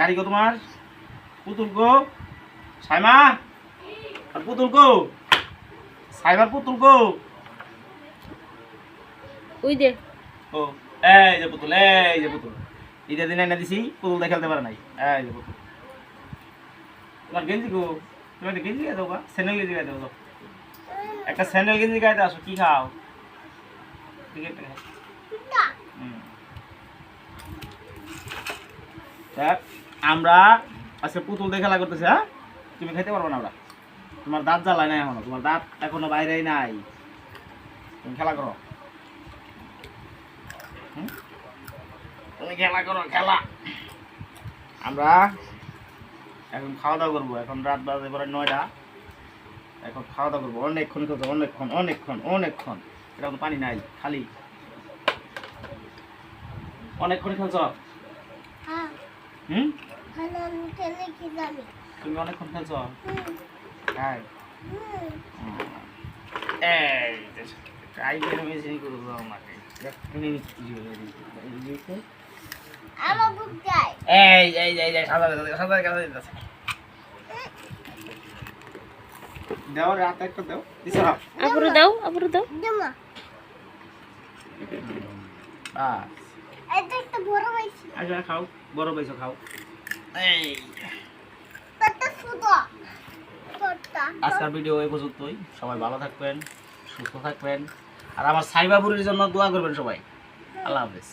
গাড়ি গো তোমার পুতুল গো সাইমা? আর পুতুল গো সাইমার পুতুল গো ওই দে। ও এই যে পুতুল এই যে পুতুল। ঈদের দিনে এনে দিছি পুতুল দিয়ে খেলতে পারে নাই। এই যে পুতুল। তোমার গেঞ্জি গো তুমি একটা গেঞ্জি গায়ে দাও বা স্যান্ডেল গেঞ্জি গায়ে দাও। একটা স্যান্ডেল গেঞ্জি গায়ে আসো কি খাও? ঠিক আছে হুম। আমরা আজকে পুতুল দিয়ে খেলা করতেছি হ্যাঁ? তুমি খেতে পারবে না আমরা? তোমার দাঁত জ্বালায় নাই এখনও, তোমার দাঁত এখনও বাইরেই নাই। তুমি খেলা করো। খেলা করো, খেলা। আমরা এখন খাওয়া দাওয়া করব, এখন রাত বাজে এবারে নয়টা। এখন খাওয়া দাওয়া করব, অনেকক্ষণ খেলছো অনেকক্ষণ অনেকক্ষণ অনেকক্ষণ। তো পানি নাই, খালি। অনেকক্ষণ খেলছ হুম? তুমি অনেকক্ষণ খেলছ? হ্যাঁ এই মেশিন করে দাও আমাকে। এক্ষুনি মিষ্টি হয়ে দিয়েছে। এই দিয়েছে। আমার বুক যায় এই এই এই এই সাদা সাদা সাদা সাদা দিতেছে দাও রাত একটা দাও। দিছো? না আপুরে দাও আপুরে দাও। জামা বাস। বড় আচ্ছা খাও বড় পাইছো খাও। এই। সুন্দর কতটা আজকের ভিডিও এই পর্যন্তই। সবাই ভালো থাকবেন সুস্থ থাকবেন। আর আমার সাইবাবুরের জন্য দোয়া করবেন সবাই। আল্লাহ হাফেজ।